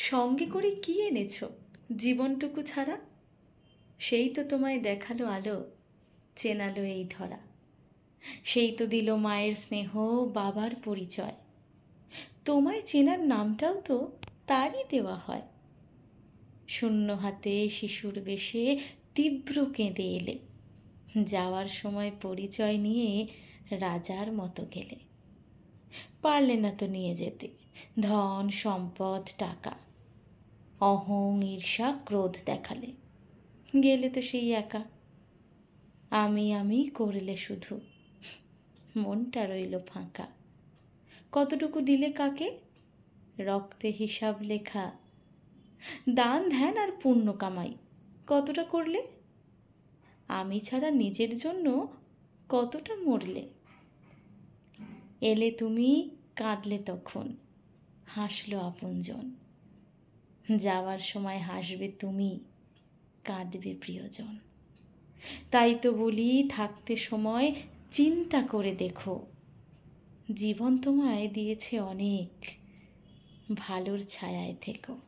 সঙ্গে করে কি এনেছ? জীবনটুকু ছাড়া? সেই তো তোমায় দেখাল আলো, চেনালো এই ধরা। সেই তো দিল মায়ের স্নেহ, বাবার পরিচয়। তোমায় চেনার নামটাও তো তারই দেওয়া হয়। শূন্য হাতে শিশুর বেশে তীব্র কেঁদে এলে। যাওয়ার সময় পরিচয় নিয়ে রাজার মতো গেলে। পারলে না তো নিয়ে যেতে, ধন, সম্পদ, টাকা। অহং ঈর্ষা ক্রোধ দেখালে। গেলে তো সেই একা। আমি আমি করলে শুধু। মনটা রইল ফাঁকা। কতটুকু দিলে কাকে? রক্তে হিসাব লেখা। দান, ধ্যান আর পুণ্য কামাই। কতটা করলে? আমি ছাড়া নিজের জন্য কতটা মরলে? এলে তুমি কাঁদলে তখন। হাসলো আপনজন। যাওয়ার সময় হাসবে তুমি, কাঁদবে প্রিয়জন। তাই তো বলি, থাকতে সময় চিন্তা করে দেখো। জীবন তোমায় দিয়েছে অনেক, ভালোর ছায়ায় থেকো।